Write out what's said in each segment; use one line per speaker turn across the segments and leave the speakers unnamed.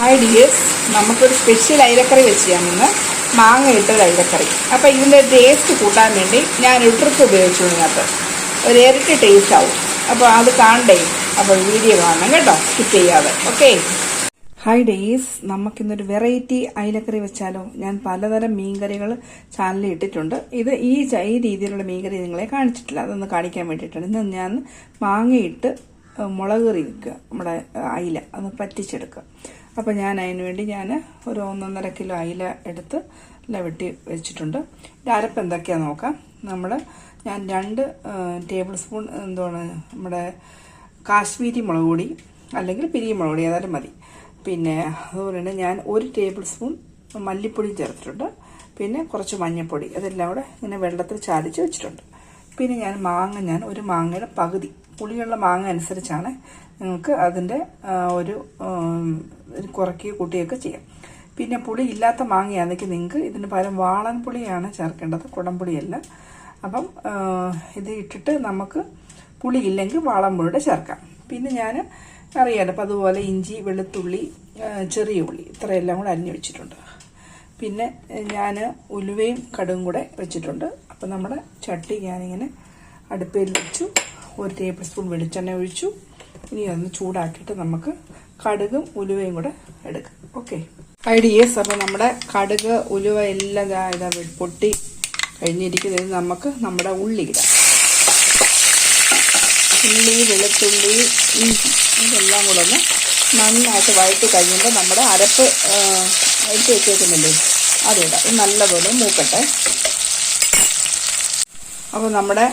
Hi dears നമുക്കൊരു special അയിലക്കറി വെച്ച് ചെയ്യാമെന്ന് മാങ്ങ ഇട്ടൊരു അയിലക്കറി. അപ്പോൾ ഇതിന്റെ ടേസ്റ്റ് കൂട്ടാൻ വേണ്ടി ഞാൻ ട്രിക്ക് ഉപയോഗിച്ചു ഇതിനകത്ത്. ഒരു ഇരട്ടി ടേസ്റ്റ് ആവും. അപ്പോൾ അത് കാണണ്ടേ? അപ്പോൾ വീഡിയോ കാണണം കേട്ടോ. സ്കിപ്പ് ചെയ്യാതെ. ഓക്കെ ഹായ് ഡേയ്സ് നമുക്കിന്നൊരു വെറൈറ്റി അയിലക്കറി വെച്ചാലോ? ഞാൻ പലതരം മീൻകറികൾ ചാനലിൽ ഇട്ടിട്ടുണ്ട്. ഇത് ഈ ഈ രീതിയിലുള്ള മീൻകറി നിങ്ങളെ കാണിച്ചിട്ടില്ല. അതൊന്ന് കാണിക്കാൻ വേണ്ടിയിട്ടാണ്. ഇന്ന് ഞാൻ മാങ്ങയിട്ട് മുളക് കറി വെക്കുക. നമ്മുടെ അയില. അത് പറ്റിച്ചെടുക്കുക. അപ്പോൾ ഞാൻ അതിന് വേണ്ടി ഞാൻ ഒരു ഒന്നൊന്നര കിലോ അയില എടുത്ത് ലവിട്ടി വെട്ടി വെച്ചിട്ടുണ്ട്. ഇതിന്റെ അരപ്പ് എന്തൊക്കെയാണെന്ന് നോക്കാം. നമ്മൾ ഞാൻ രണ്ട് ടേബിൾ സ്പൂൺ എന്താണ് നമ്മുടെ കാശ്മീരി മുളക് പൊടി അല്ലെങ്കിൽ പിരിയ മുളക് പൊടി ഏതായാലും മതി. പിന്നെ അതുപോലെ തന്നെ ഞാൻ ഒരു ടേബിൾ സ്പൂൺ മല്ലിപ്പൊടിയും ചേർത്തിട്ടുണ്ട്. പിന്നെ കുറച്ച് മഞ്ഞൾപ്പൊടി അതെല്ലാം കൂടെ ഇങ്ങനെ വെള്ളത്തിൽ ചാലിച്ച് വെച്ചിട്ടുണ്ട്. പിന്നെ ഞാൻ മാങ്ങ ഞാൻ ഒരു മാങ്ങയുടെ പകുതി പുളിയുള്ള മാങ്ങ അനുസരിച്ചാണ് നിങ്ങൾക്ക് അതിന്റെ ഒരു കുറക്കി കൂട്ടുകയൊക്കെ ചെയ്യാം. പിന്നെ പുളി ഇല്ലാത്ത മാങ്ങയാണെങ്കിൽ നിങ്ങൾക്ക് ഇതിന് പകരം വാളൻ പുളിയാണ് ചേർക്കേണ്ടത് കുടംപുളിയല്ല അപ്പം ഇത് ഇട്ടിട്ട് നമുക്ക് പുളി ഇല്ലെങ്കിൽ വാളൻ പുളിയുടെ ചേർക്കാം. പിന്നെ ഞാൻ അറിയാലോ അപ്പം അതുപോലെ ഇഞ്ചി വെളുത്തുള്ളി ചെറിയ ഉള്ളി ഇത്രയെല്ലാം കൂടെ അരിഞ്ഞു വെച്ചിട്ടുണ്ട്. പിന്നെ ഞാൻ ഉലുവയും കടുകും കൂടെ വെച്ചിട്ടുണ്ട്. അപ്പം നമ്മുടെ ചട്ടി ഞാനിങ്ങനെ അടുപ്പയിൽ വെച്ചു. ഒരു ടേബിൾ സ്പൂൺ വെളിച്ചെണ്ണ ഒഴിച്ചു. ഇനി അതൊന്ന് ചൂടാക്കിയിട്ട് നമുക്ക് കടുകും ഉലുവയും കൂടെ എടുക്കാം. ഓക്കെ ഐഡിയസ് അപ്പോൾ നമ്മുടെ കടുക് ഉലുവ എല്ലാം ഇതാ പൊട്ടി കഴിഞ്ഞിരിക്കുന്നത് നമുക്ക് നമ്മുടെ ഉള്ളി ഇടാം. ഉള്ളി വെളുത്തുള്ളി ഇഞ്ചി ഇതെല്ലാം കൂടെ ഒന്ന് നന്നായിട്ട് വഴറ്റി കഴിയുമ്പോൾ നമ്മുടെ അരപ്പ് എടുത്ത് വെച്ചേക്കുന്നില്ലേ അതിടാം നല്ലപോലെ മൂക്കട്ടെ. അപ്പോൾ നമ്മുടെ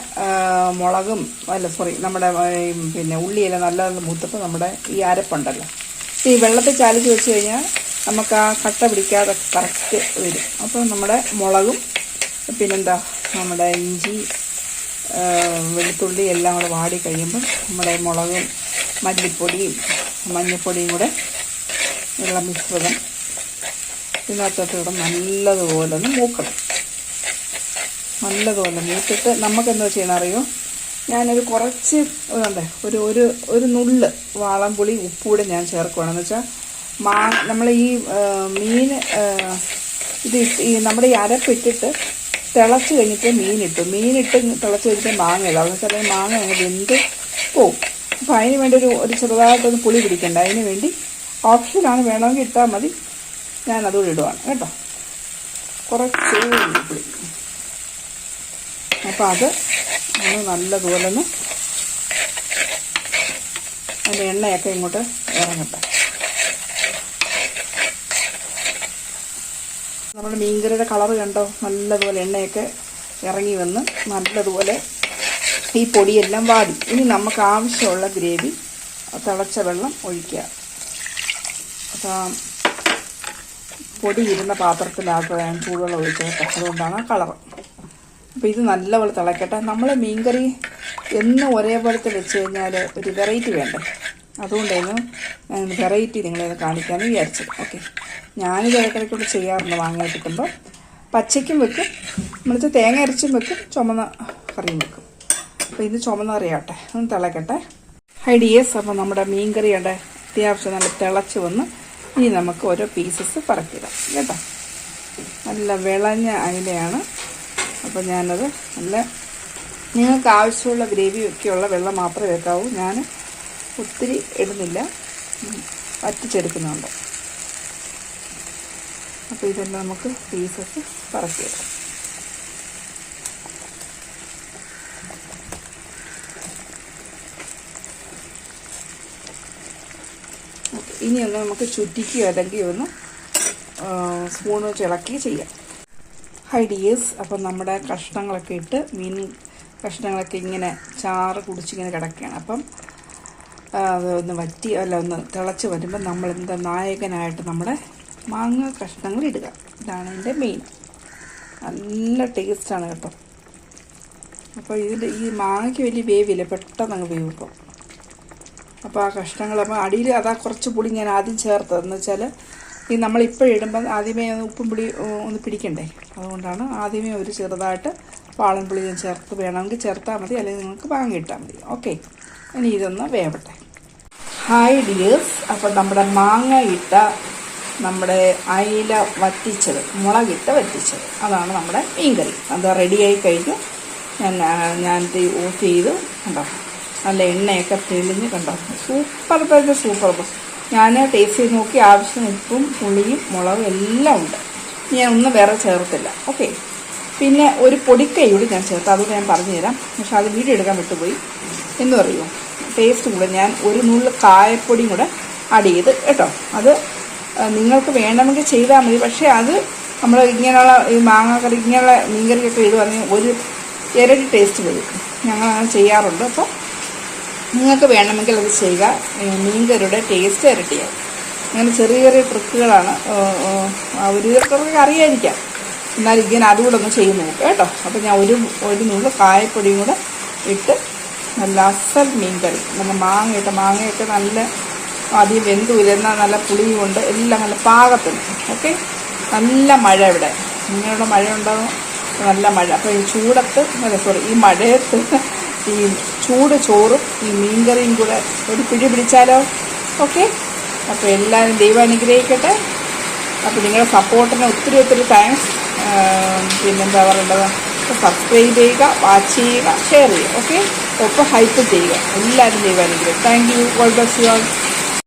മുളകും അല്ല സോറി നമ്മുടെ പിന്നെ ഉള്ളിയെല്ലാം നല്ല മൂത്തപ്പോൾ നമ്മുടെ ഈ അരപ്പുണ്ടല്ലോ. ഈ വെള്ളത്തിൽ ചാലിച്ച് വെച്ച് കഴിഞ്ഞാൽ നമുക്ക് ആ കട്ട പിടിക്കാതെ കറക്റ്റ് വരും. അപ്പോൾ നമ്മുടെ മുളകും പിന്നെന്താ നമ്മുടെ ഇഞ്ചി വെളുത്തുള്ളി എല്ലാം കൂടെ വാടി കഴിയുമ്പോൾ നമ്മുടെ മുളകും മല്ലിപ്പൊടിയും മഞ്ഞൾപ്പൊടിയും കൂടെ ഉള്ള മിശ്രിതം ഇതിനകത്തോട്ട് ഇവിടെ നല്ലതുപോലെ ഒന്ന് മൂക്കണം. നല്ലതുപോലെ മൂത്തിട്ട് നമുക്ക് എന്താ ചെയ്യണം അറിയോ ഞാനൊരു കുറച്ച് ഇതുണ്ട് ഒരു ഒരു ഒരു നുള്ള് വാളംപുളി ഉപ്പൂടെ ഞാൻ ചേർക്കുകയാണെന്ന് വെച്ചാൽ മാ നമ്മൾ ഈ മീൻ ഇത് ഈ നമ്മുടെ ഈ അരപ്പിട്ടിട്ട് തിളച്ച് കഴിഞ്ഞിട്ട് മീനിട്ടു. മീനിട്ട് തിളച്ച് കഴിഞ്ഞിട്ട് മാങ്ങ ഇടാം എന്ന് വെച്ചാൽ മാങ്ങ ഞങ്ങൾ വെന്ത് പോവും. അപ്പം അതിന് വേണ്ടി ഒരു ഒരു ചെറുതായിട്ടൊന്ന് പുളി പിടിക്കണ്ട. അതിന് വേണ്ടി ഓപ്ഷനാണ് വേണമെങ്കിൽ ഇട്ടാൽ മതി. ഞാൻ അതുകൂടി ഇടുവാണ്. കേട്ടോ? കുറച്ച് പുളി അപ്പം അത് നമ്മൾ നല്ലതുപോലെ ഒന്ന് അതിന്റെ എണ്ണയൊക്കെ ഇങ്ങോട്ട് ഇറങ്ങട്ടെ. നമ്മുടെ മീൻകറിയുടെ കളർ കണ്ടോ? നല്ലതുപോലെ എണ്ണയൊക്കെ ഇറങ്ങി വന്ന് നല്ലതുപോലെ ഈ പൊടിയെല്ലാം വാടി. ഇനി നമുക്ക് ആവശ്യമുള്ള ഗ്രേവി തിളച്ച വെള്ളം ഒഴിക്കുക. അപ്പം ആ പൊടി ഇരുന്ന പാത്രത്തിലാക്കുക ഞാൻ ചൂടുവെള്ളം ഒഴിച്ചത് അതുകൊണ്ടാണ് ആ കളറ്. അപ്പോൾ ഇത് നല്ലപോലെ തിളക്കട്ടെ. നമ്മൾ മീൻകറി എന്നും ഒരേപോലത്തെ വെച്ച് കഴിഞ്ഞാൽ ഒരു വെറൈറ്റി വേണ്ടേ? അതുകൊണ്ടായിരുന്നു വെറൈറ്റി നിങ്ങളെ കാണിക്കാമെന്ന് വിചാരിച്ചത് ഓക്കെ ഞാനിത് ഇടയ്ക്കിടയ്ക്കൂടെ ചെയ്യാറുണ്ട് വാങ്ങാൻ കിട്ടുമ്പോൾ പച്ചയ്ക്കും വെക്കും. നമ്മളിത് തേങ്ങ അരച്ചും വെക്കും. ചുമന്ന കറിയും വെക്കും. അപ്പോൾ ഇത് ചുമന്ന കറിയാട്ടെ ഒന്ന് തിളക്കട്ടെ. ഐഡിയസ് അപ്പോൾ നമ്മുടെ മീൻകറിയുടെ അത്യാവശ്യം നല്ല തിളച്ച് വന്ന് ഇനി നമുക്ക് ഓരോ പീസസ് പറക്കിടാം. കേട്ടോ? നല്ല വിളഞ്ഞ അയിലയാണ് അപ്പോൾ ഞാനത് നല്ല നിങ്ങൾക്ക് ആവശ്യമുള്ള ഗ്രേവി ഒക്കെയുള്ള വെള്ളം മാത്രമേ വെക്കാവൂ ഞാൻ ഒത്തിരി ഇടുന്നില്ല. വറ്റിച്ചെടുക്കുന്നുണ്ട്. അപ്പോൾ ഇതെല്ലാം നമുക്ക് പീസസ് പറക്കി ഇനി ഒന്ന് നമുക്ക് ചുറ്റിക്കുകയോ അല്ലെങ്കിൽ ഒന്ന് സ്പൂൺ വെച്ച് ഇളക്കി ചെയ്യാം. ഹൈ ഡിയേഴ്സ് അപ്പം നമ്മുടെ കഷ്ണങ്ങളൊക്കെ ഇട്ട് മീൻ കഷ്ണങ്ങളൊക്കെ ഇങ്ങനെ ചാറ് കുടിച്ചിങ്ങനെ കിടക്കുകയാണ്. അപ്പം അതൊന്ന് വറ്റി അല്ല ഒന്ന് തിളച്ച് വരുമ്പോൾ നമ്മൾ എന്താ നായകനായിട്ട് നമ്മുടെ മാങ്ങ കഷ്ണങ്ങൾ ഇടുക. ഇതാണ് എന്റെ മെയിൻ നല്ല ടേസ്റ്റാണ് കേട്ടോ. അപ്പോൾ ഇതിന്റെ ഈ മാങ്ങയ്ക്ക് വലിയ വേവില്ല പെട്ടെന്ന് അങ്ങ് വേവ് അപ്പോൾ ആ കഷ്ണങ്ങൾ അപ്പോൾ അടിയിൽ അതാ കുറച്ച് പുളി ഞാൻ ആദ്യം ചേർത്തത്. എന്ന് വെച്ചാൽ ഈ നമ്മളിപ്പോൾ ഇടുമ്പം ആദ്യമേ ഉപ്പും പുളി ഒന്ന് പിടിക്കണ്ടേ? അതുകൊണ്ടാണ് ആദ്യമേ ഒരു ചെറുതായിട്ട് വാളൻ പുളി ഞാൻ ചേർത്ത് വേണമെങ്കിൽ ചേർത്താൽ മതി അല്ലെങ്കിൽ നിങ്ങൾക്ക് വാങ്ങിയിട്ടാൽ മതി. ഓക്കെ. ഇനി ഇതൊന്ന് വേവട്ടെ. ഹായ് ഡിയേഴ്സ് അപ്പോൾ നമ്മുടെ മാങ്ങ ഇട്ട നമ്മുടെ അയില വറ്റിച്ചത് മുളകിട്ട് വറ്റിച്ചത്. അതാണ് നമ്മുടെ മീൻകറി. അത് റെഡിയായി കഴിഞ്ഞു. ഞാൻ ഞാൻ ഓഫ് ചെയ്ത്. കണ്ടോ? നല്ല എണ്ണയൊക്കെ തെളിഞ്ഞ് കണ്ടോ? സൂപ്പർ തന്നെ സൂപ്പർ. ഞാൻ ടേസ്റ്റ് ചെയ്ത് നോക്കി ആവശ്യത്തിന് ഉപ്പും പുളിയും മുളകും എല്ലാം ഉണ്ട്. ഞാൻ ഒന്നും വേറെ ചേർത്തില്ല. ഓക്കെ പിന്നെ ഒരു പൊടിക്കൈ കൂടി ഞാൻ ചേർത്ത് അതുകൂടെ ഞാൻ പറഞ്ഞുതരാം. പക്ഷെ അത് വീഡിയോ എടുക്കാൻ വിട്ടുപോയി. എന്ന് പറയുമോ ടേസ്റ്റ് കൂടെ ഞാൻ ഒരു നുള്ളു കായപ്പൊടിയും കൂടെ ആഡ് ചെയ്ത് കേട്ടോ. അത് നിങ്ങൾക്ക് വേണമെങ്കിൽ ചെയ്താൽ മതി. പക്ഷേ അത് നമ്മൾ ഇങ്ങനെയുള്ള ഈ കറി ഇങ്ങനെയുള്ള മീൻകറിയൊക്കെ ഇത് പറഞ്ഞ് ഒരു ഇരട്ടി ടേസ്റ്റ് വരും. ഞങ്ങൾ അങ്ങനെ ചെയ്യാറുണ്ട്. അപ്പോൾ നിങ്ങൾക്ക് വേണമെങ്കിൽ അത് ചെയ്യുക. മീൻകറിയുടെ ടേസ്റ്റ് ഇരട്ടിയാവും അങ്ങനെ ചെറിയ ചെറിയ ട്രിക്കുകളാണ് ഒരു വിധത്തിലൊക്കെ അറിയാതിരിക്കാം എന്നാൽ ഇങ്ങനെ അതുകൂടെ ഒന്ന് ചെയ്ത് നോക്കുക കേട്ടോ. അപ്പോൾ ഞാൻ ഒരു ഒരു നുള്ളു കായപ്പൊടിയും കൂടെ ഇട്ട് നല്ല അസൽ മീൻകറി നല്ല മാങ്ങ ഇട്ട് മാങ്ങയൊക്കെ നല്ല അധികം വെന്തു എന്നാൽ നല്ല പുളിയും ഉണ്ട് എല്ലാം നല്ല പാകത്തിന് ഓക്കെ? നല്ല മഴ ഇവിടെ. നിങ്ങളുടെ മഴ ഉണ്ടാകും നല്ല മഴ. അപ്പോൾ ഈ ചൂടത്ത് അല്ല സോറി ഈ മഴയത്ത് ഈ ചൂട് ചോറും ഈ മീൻകറിയും കൂടെ ഒരു പിടി പിടിച്ചാലോ? ഓക്കെ അപ്പോൾ എല്ലാവരും ദൈവം അനുഗ്രഹിക്കട്ടെ. അപ്പോൾ നിങ്ങളുടെ സപ്പോർട്ടിന് ഒത്തിരി ഒത്തിരി താങ്ക്സ് പിന്നെന്താ പറയേണ്ടത്? സബ്സ്ക്രൈബ് ചെയ്യുക വാച്ച് ചെയ്യുക ഷെയർ ചെയ്യുക. ഓക്കെ ഒപ്പം ഹൈപ്പ് ചെയ്യുക. എല്ലാവരും ദൈവം അനുഗ്രഹിക്കും thank you God bless you all